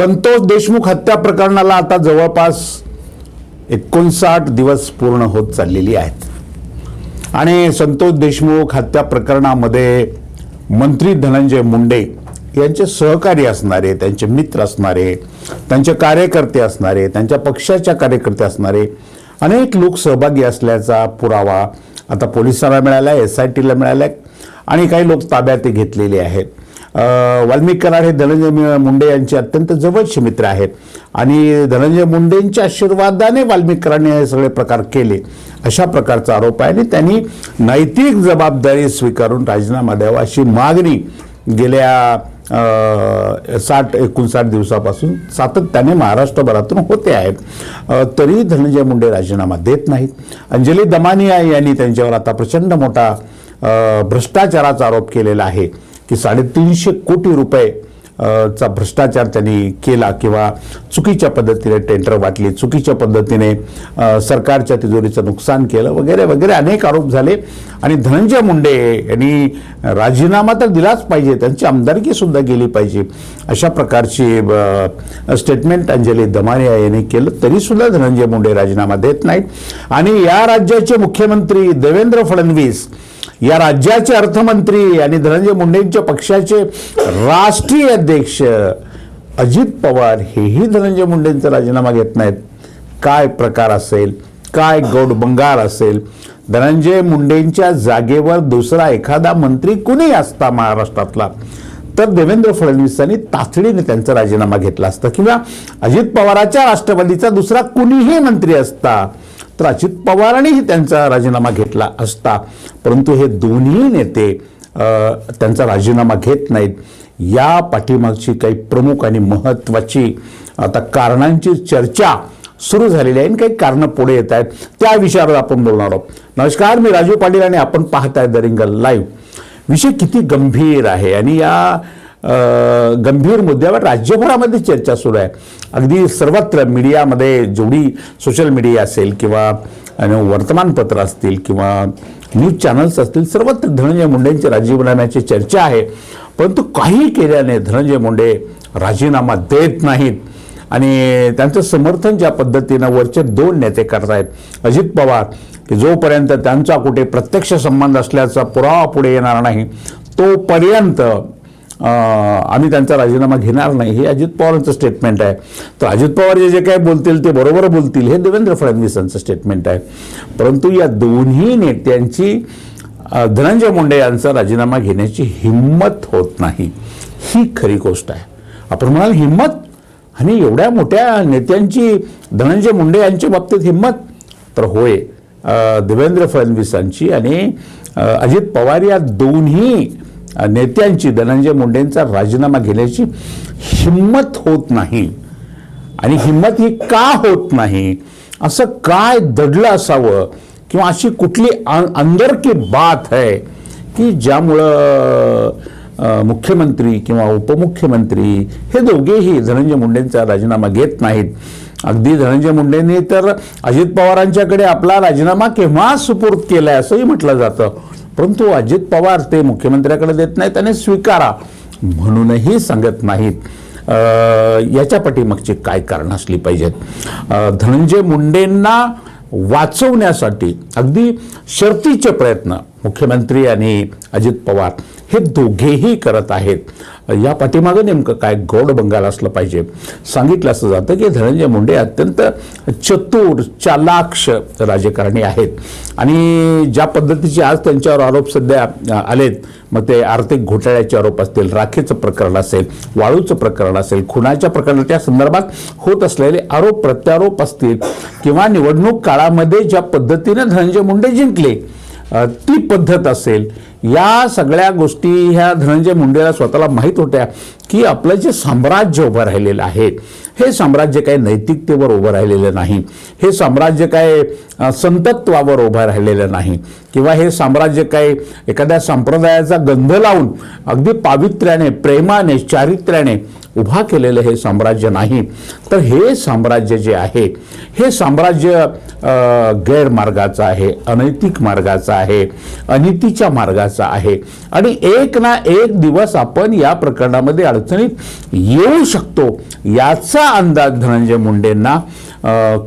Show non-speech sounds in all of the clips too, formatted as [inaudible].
संतोष देशमुख हत्या प्रकरणाला आता जवळपास एकोणसाठ दिवस पूर्ण होत चाललेली आहेत. आणि संतोष देशमुख हत्या प्रकरणामध्ये मंत्री धनंजय मुंडे यांचे सहकारी असणारे त्यांचे मित्र असणारे त्यांचे कार्यकर्ते असणारे त्यांच्या पक्षाच्या कार्यकर्ते असणारे अनेक लोक सहभागी असल्याचा पुरावा आता पोलिसांना मिळाला आहे एस आय टीला मिळाला आहे आणि काही लोक ताब्यात घेतलेले आहेत. वाल्मिक कराड हे धनंजय मुंडे यांचे अत्यंत जवळचे मित्र आहेत. आणि धनंजय मुंडेंच्या आशीर्वादाने वाल्मिक कराडने हे सगळे प्रकार केले. अशा प्रकारचा आरोप आहे. आणि त्यांनी नैतिक जबाबदारी स्वीकारून राजीनामा द्यावा अशी मागणी गेल्या साठ एकोणसाठ दिवसापासून सातत्याने महाराष्ट्रभरातून होते आहेत तरी धनंजय मुंडे राजीनामा देत नाहीत. अंजली दमानिया यांनी त्यांच्यावर आता प्रचंड मोठा भ्रष्टाचाराचा आरोप केलेला आहे. की साडेतीनशे कोटी रुपये चा भ्रष्टाचार त्यांनी केला किंवा चुकीच्या पद्धतीने टेंडर वाटली चुकीच्या पद्धतीने सरकारच्या तिजोरीचं नुकसान केलं वगैरे वगैरे अनेक आरोप झाले. आणि धनंजय मुंडे यांनी राजीनामा तर दिलाच पाहिजे त्यांची आमदारकी सुद्धा गेली पाहिजे अशा प्रकारची स्टेटमेंट अंजली दमानिया यांनी केलं तरीसुद्धा धनंजय मुंडे राजीनामा देत नाहीत. आणि या राज्याचे मुख्यमंत्री देवेंद्र फडणवीस या राज्याचे अर्थमंत्री आणि धनंजय मुंडेंच्या पक्षाचे राष्ट्रीय अध्यक्ष अजित पवार हेही धनंजय मुंडेंचा राजीनामा घेत नाहीत. काय प्रकार असेल? काय गौडबंगार असेल? धनंजय मुंडेंच्या जागेवर दुसरा एखादा मंत्री कुणी असता महाराष्ट्रातला? तर देवेंद्र फडणवीसांनी तातडीने त्यांचा राजीनामा घेतला असता किंवा अजित पवाराच्या राष्ट्रवादीचा दुसरा कुणीही मंत्री असता? तर अजित पवारांनीही त्यांचा राजीनामा घेतला असता. परंतु हे दोन्ही नेते त्यांचा राजीनामा घेत नाहीत. या पाठीमागची काही प्रमुख आणि महत्त्वाची आता कारणांची चर्चा सुरू झालेली आहे आणि काही कारणं पुढे येत आहेत. त्या विषयावर आपण बोलणार आहोत. नमस्कार मी राजू पाटील आणि आपण पाहताय द रिंगल लाईव्ह. विषय किती गंभीर आहे आणि या गंभीर मुद्द्यावर राज्यभरामध्ये चर्चा सुरू आहे. अगदी सर्वत्र मीडियामध्ये जेवढी सोशल मीडिया असेल किंवा वर्तमानपत्र असतील किंवा न्यूज चॅनल्स असतील सर्वत्र धनंजय मुंडेंचे राजीनाम्याची चर्चा आहे. परंतु काही केल्याने धनंजय मुंडे राजीनामा देत नाहीत. आणि त्यांचं समर्थन ज्या पद्धतीनं वरचे दोन नेते करतायत अजित पवार की जोपर्यंत त्यांचा कुठे प्रत्यक्ष संबंध असल्याचा पुरावा पुढे येणार नाही तोपर्यंत आम्ही त्यांचा राजीनामा घेणार नाही. हे अजित पवारांचं स्टेटमेंट आहे. तर अजित पवार जे जे काय बोलतील ते बरोबर बोलतील हे देवेंद्र फडणवीसांचं स्टेटमेंट आहे. परंतु या दोन्ही नेत्यांची धनंजय मुंडे यांचा राजीनामा घेण्याची हिंमत होत नाही. ही खरी गोष्ट आहे. आपण म्हणाल हिंमत? आणि एवढ्या मोठ्या नेत्यांची धनंजय मुंडे यांच्या बाबतीत हिंमत? तर होय. देवेंद्र फडणवीसांची आणि अजित पवार या दोन्ही नेत्यांची धनंजय मुंडेंचा राजीनामा घेण्याची हिंमत होत नाही. आणि हिंमत ही का होत नाही? असं काय दडलं असावं? किंवा अशी कुठली अंदर की बात आहे की ज्यामुळं मुख्यमंत्री किंवा उपमुख्यमंत्री हे दोघेही धनंजय मुंडेंचा राजीनामा घेत नाहीत? अगदी धनंजय मुंडेंनी तर अजित पवारांच्याकडे आपला राजीनामा केव्हा सुपूर्द आहे असंही म्हटलं जातं. परंतु अजित पवार ते मुख्यमंत्र्याकडे देत नाहीत आणि स्वीकारा म्हणूनही सांगत नाहीत. याच्या पाठीमागची काय कारणं असली पाहिजेत? धनंजय मुंडेंना वाचवण्यासाठी अगदी शर्तीचे प्रयत्न मुख्यमंत्री आणि अजित पवार हे दोघेही करत आहेत. या पाठीमागं नेमकं काय गौड बंगाल असलं पाहिजे? सांगितलं असं जातं की धनंजय मुंडे अत्यंत चतुर चालाक्ष राजकारणी आहेत. आणि ज्या पद्धतीचे आज त्यांच्यावर आरोप सध्या आलेत मग ते आर्थिक घोटाळ्याचे आरोप असतील राखेचं प्रकरण असेल वाळूचं प्रकरण असेल खुनाच्या प्रकरणाच्या संदर्भात होत असलेले आरोप प्रत्यारोप असतील किंवा निवडणूक काळामध्ये ज्या पद्धतीनं धनंजय मुंडे जिंकले ती पद्धत असेल. या सगळ्या गोष्टी ह्या धनंजय मुंडेला स्वतःला माहीत होत्या. की आपलं जे साम्राज्य उभं राहिलेलं आहे हे साम्राज्य काय नैतिकतेवर उभं राहिलेलं नाही हे साम्राज्य काय संतत्वावर उभं राहिलेलं नाही किंवा हे साम्राज्य काय एखाद्या संप्रदायाचा गंध लावून अगदी पावित्र्याने प्रेमाने चारित्र्याने उभा केलेलं हे साम्राज्य नाही. तर हे साम्राज्य जे आहे हे साम्राज्य गैरमार्गाचं आहे अनैतिक मार्गाचं आहे अनितीच्या मार्गाचा आहे. आणि एक ना एक दिवस आपण या प्रकरणामध्ये अडकू अडचणीत येऊ शकतो याचा अंदाज धनंजय मुंडेंना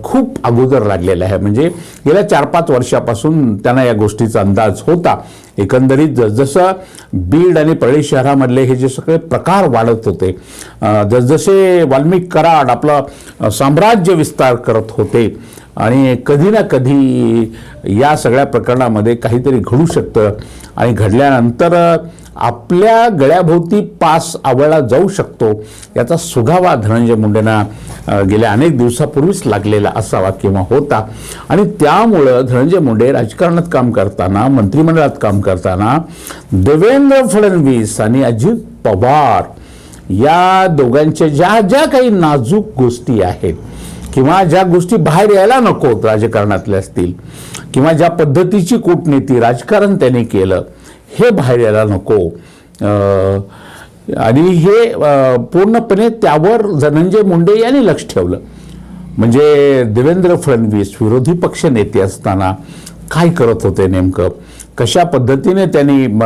खूप अगोदर लागलेला आहे. म्हणजे गेल्या चार पाच वर्षापासून त्यांना या गोष्टीचा अंदाज होता. एकंदरीत जसजसं बीड आणि परळी शहरामधले हे जे सगळे प्रकार वाढत होते जसजसे वाल्मिक कराड आपलं साम्राज्य विस्तार करत होते आणि कधी ना कधी या सगळ्या प्रकरणामध्ये काहीतरी घडू शकतं. आणि घडल्यानंतर आपल्या गळ्याभोवती पास आवळला जाऊ शकतो. याचा सुगावा धनंजय मुंडेंना गेल्या अनेक दिवसापूर्वीच लागलेला असावा किंवा होता. आणि त्यामुळं धनंजय मुंडे राजकारणात काम करताना मंत्रिमंडळात काम करताना देवेंद्र फडणवीस आणि अजित पवार या दोघांच्या ज्या ज्या काही नाजूक गोष्टी आहेत किंवा ज्या गोष्टी बाहेर यायला नको राजकारणातल्या असतील किंवा ज्या पद्धतीची कूटनीती राजकारण त्याने केलं हे बाहेर यायला नको. आणि हे पूर्णपणे त्यावर धनंजय मुंडे यांनी लक्ष ठेवलं. म्हणजे देवेंद्र फडणवीस विरोधी पक्ष नेते असताना काय करत होते नेमकं? कशा पद्धतीने त्यांनी म,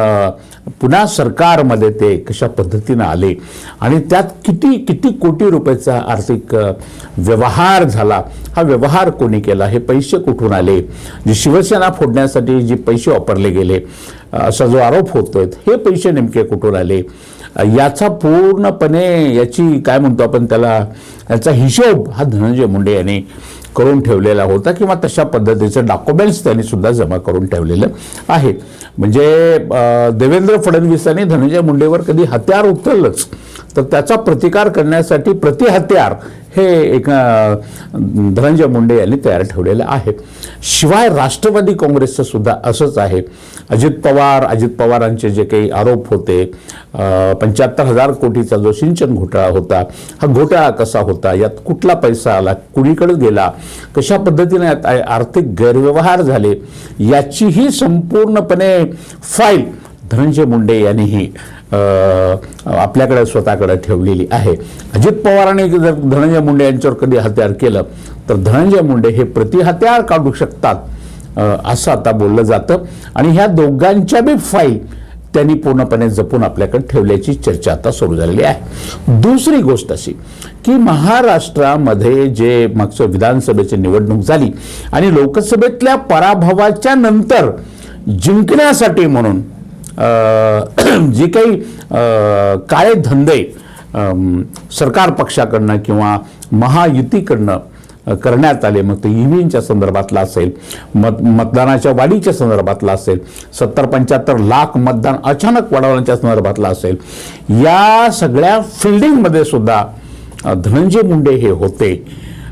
पुन्हा सरकारमध्ये ते कशा पद्धतीनं आले? आणि त्यात किती किती कोटी रुपयाचा आर्थिक व्यवहार झाला? हा व्यवहार कोणी केला? हे पैसे कुठून आले? जे शिवसेना फोडण्यासाठी जे पैसे वापरले गेले असा जो आरोप होतोय हे पैसे नेमके कुठून आले? याचा पूर्णपणे याची काय म्हणतो आपण त्याला? याचा हिशोब हा धनंजय मुंडे यांनी करून ठेवलेला होता किंवा तशा पद्धतीचे डॉक्युमेंट्स त्यांनी सुद्धा जमा करून ठेवलेलं आहे म्हणजे देवेंद्र फडणवीसांनी धनंजय मुंडेवर कधी हत्यार उचललंच. तर त्याचा प्रतिकार करण्यासाठी प्रतिहत्यार हे एक धनंजय मुंडे यांनी तयार ठेवलेलं आहे. शिवाय राष्ट्रवादी काँग्रेसचं सुद्धा असंच आहे. अजित पवार अजित पवारांचे जे काही आरोप होते पंच्याहत्तर हजार कोटीचा जो सिंचन घोटाळा होता हा घोटाळा कसा होता यात कुठला पैसा आला कुणीकडे गेला कशा पद्धतीने यात आर्थिक गैरव्यवहार झाले याचीही संपूर्णपणे फाईल धनंजय मुंडे यांनीही आपल्याकडे स्वतःकडे ठेवलेली आहे. अजित पवारांनी जर धनंजय मुंडे यांच्यावर कधी हत्यार केलं तर धनंजय मुंडे हे प्रतिहत्यार काढू शकतात असं आता बोललं जातं. आणि ह्या दोघांच्या बी फाईल त्यांनी पूर्णपणे जपून आपल्याकडे ठेवल्याची चर्चा आता सुरू झालेली आहे. दुसरी गोष्ट अशी की महाराष्ट्रामध्ये जे मागचं विधानसभेची निवडणूक झाली आणि लोकसभेतल्या पराभवाच्या नंतर जिंकण्यासाठी म्हणून [clears throat] जे काही काळे धंदे सरकार पक्षाकडनं किंवा महायुतीकडनं करण्यात आले मग ते ईव्हीएमच्या संदर्भातला असेल मत मतदानाच्या वाढीच्या संदर्भातला असेल सत्तर पंच्याहत्तर लाख मतदान अचानक वाढवण्याच्या संदर्भातला असेल या सगळ्या फिल्डिंगमध्ये सुद्धा धनंजय मुंडे हे होते.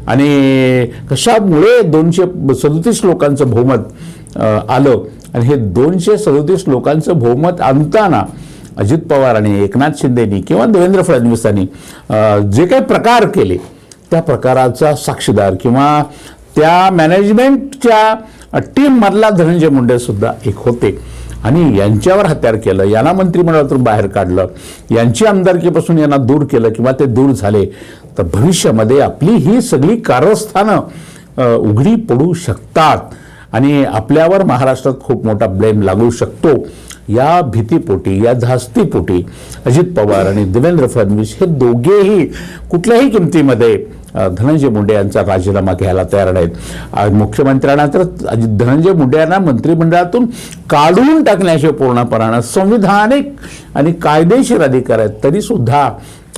आणि कशामुळे दोनशे सदतीस लोकांचं बहुमत आलं? आणि हे दोनशे सदतीस लोकांचं बहुमत आणताना अजित पवार आणि एकनाथ शिंदेनी किंवा देवेंद्र फडणवीसांनी जे काही प्रकार केले त्या प्रकाराचा साक्षीदार किंवा त्या मॅनेजमेंटच्या टीममधला धनंजय मुंडे सुद्धा एक होते. आणि यांच्यावर हत्यार केलं यांना मंत्रिमंडळातून बाहेर काढलं यांची आमदारकीपासून यांना दूर केलं किंवा ते दूर झाले. तर भविष्यामध्ये आपली ही सगळी कारस्थानं उघडी पडू शकतात. आणि आपल्यावर महाराष्ट्रात खूप मोठा ब्लेम लागू शकतो. या भीतीपोटी या धास्तीपोटी अजित पवार आणि देवेंद्र फडणवीस हे दोघेही कुठल्याही किमतीमध्ये धनंजय मुंडे यांचा राजीनामा घ्यायला तयार नाहीत. मुख्यमंत्र्यांना तर अजित धनंजय मुंडे यांना मंत्रिमंडळातून काढून टाकण्याचे पूर्णपणानं संविधानिक आणि कायदेशीर अधिकार आहेत तरीसुद्धा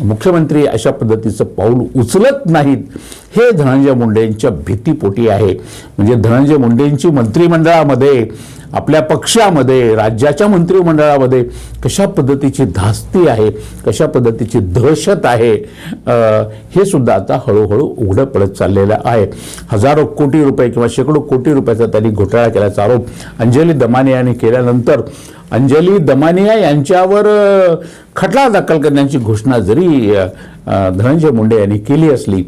मुख्यमंत्री अशा पद्धतीचं पाऊल उचलत नाहीत. हे धनंजय मुंडेंच्या भीतीपोटी आहे. म्हणजे धनंजय मुंडेंची मंत्रिमंडळामध्ये आपल्या पक्षामध्ये राज्याच्या मंत्रिमंडळामध्ये कशा पद्धतीची धास्ती आहे कशा पद्धतीची दहशत आहे हे सुद्धा आता हळूहळू उघडं पडत चाललेलं आहे. हजारो कोटी रुपये किंवा शेकडो कोटी रुपयाचा त्यांनी घोटाळा केल्याचा आरोप अंजली दमाने यांनी केल्यानंतर अंजली दमानिया यांच्यावर खटला दाखल करण्याची घोषणा जरी धनंजय मुंडे यांनी केली असली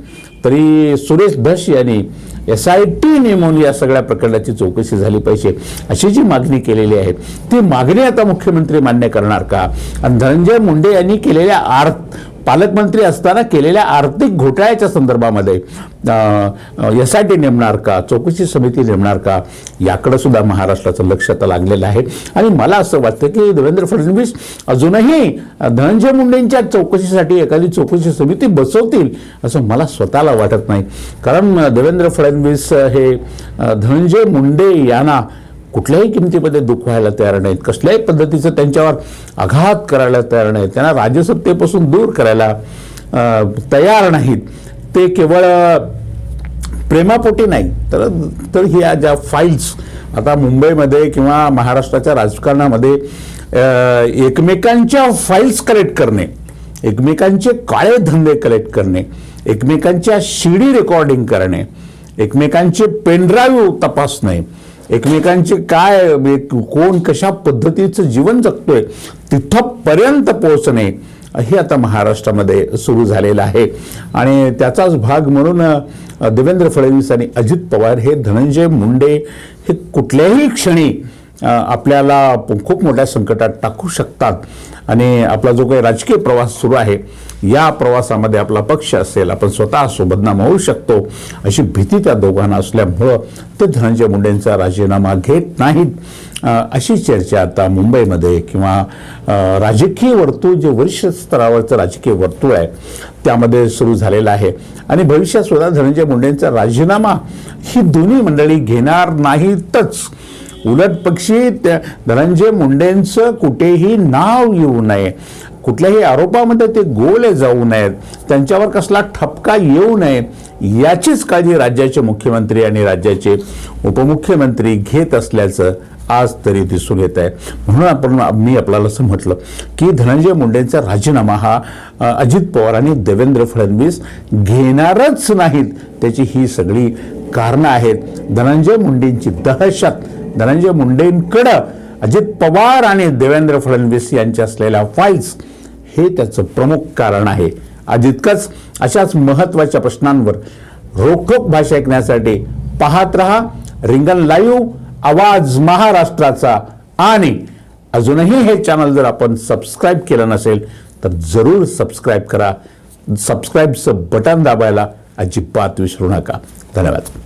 तरी सुरेश धस यांनी एस आय टी नेमून या सगळ्या प्रकरणाची चौकशी झाली पाहिजे अशी जी मागणी केलेली आहे ती मागणी आता मुख्यमंत्री मान्य करणार का? आणि धनंजय मुंडे यांनी केलेल्या आर्थ पालकमंत्री असताना केलेल्या आर्थिक घोटाळ्याच्या संदर्भामध्ये एस आय टी नेमणार का? चौकशी समिती नेमणार का? याकडे सुद्धा महाराष्ट्राचं लक्ष आता लागलेलं आहे. आणि मला असं वाटतं की देवेंद्र फडणवीस अजूनही धनंजय मुंडेंच्या चौकशीसाठी एखादी चौकशी समिती बसवतील असं मला स्वतःला वाटत नाही. कारण देवेंद्र फडणवीस हे धनंजय मुंडे यांना कुठल्याही किमतीमध्ये दुखवायला तयार नाहीत. कसल्याही पद्धतीचं त्यांच्यावर आघात करायला तयार नाहीत. त्यांना राजसत्तेपासून दूर करायला तयार नाहीत. ते केवळ प्रेमापोटी नाही. तर तर ह्या ज्या फाईल्स आता मुंबईमध्ये किंवा महाराष्ट्राच्या राजकारणामध्ये एकमेकांच्या फाईल्स कलेक्ट करणे एकमेकांचे काळे धंदे कलेक्ट करणे एकमेकांच्या शिडी रेकॉर्डिंग करणे एकमेकांचे पेनड्राईव्ह तपासणे एकमेकांचे काय म्हणजे कोण कशा पद्धतीचं जीवन जगतोय तिथपर्यंत पोहोचणे हे आता महाराष्ट्रामध्ये सुरू झालेलं आहे. आणि त्याचाच भाग म्हणून देवेंद्र फडणवीस आणि अजित पवार हे धनंजय मुंडे हे कुठल्याही क्षणी आपल्याला खूप मोठ्या संकटात टाकू शकतात. आणि आपला जो काही राजकीय प्रवास सुरू आहे या प्रवासामध्ये आपला पक्ष असेल आपण स्वतः असो बदनाम होऊ शकतो अशी भीती त्या दोघांना असल्यामुळं ते धनंजय मुंडेंचा राजीनामा घेत नाहीत. अशी चर्चा आता मुंबईमध्ये किंवा राजकीय वर्तुळ जे वरिष्ठ स्तरावरचं राजकीय वर्तुळ आहे त्यामध्ये सुरू झालेलं आहे. आणि भविष्यात सुद्धा धनंजय मुंडेंचा राजीनामा ही दोन्ही मंडळी घेणार नाहीतच. उलट पक्षी त्या धनंजय मुंडेंचं कुठेही नाव येऊ नये. कुठल्याही आरोपामध्ये ते गोले जाऊ नयेत. त्यांच्यावर कसला ठपका येऊ नये याचीच काळजी राज्याचे मुख्यमंत्री आणि राज्याचे उपमुख्यमंत्री घेत असल्याचं आज तरी दिसून येत आहे. म्हणून आपण मी आपल्याला असं म्हटलं की धनंजय मुंडेंचा राजीनामा हा अजित पवार आणि देवेंद्र फडणवीस घेणारच नाहीत. त्याची ही सगळी कारणं आहेत. धनंजय मुंडेंची दहशत धनंजय मुंडेंकडं अजित पवार आणि देवेंद्र फडणवीस यांच्या असलेल्या फाईल्स हे त्याचं प्रमुख कारण आहे. आज इतकंच. अशाच महत्त्वाच्या प्रश्नांवर रोखोक भाषा ऐकण्यासाठी पाहत रहा. रिंगण लाईव्ह आवाज महाराष्ट्राचा. आणि अजूनही हे चॅनल जर आपण सबस्क्राईब केलं नसेल तर जरूर सबस्क्राईब करा. सबस्क्राईबचं बटन दाबायला अजिबात विसरू नका. धन्यवाद.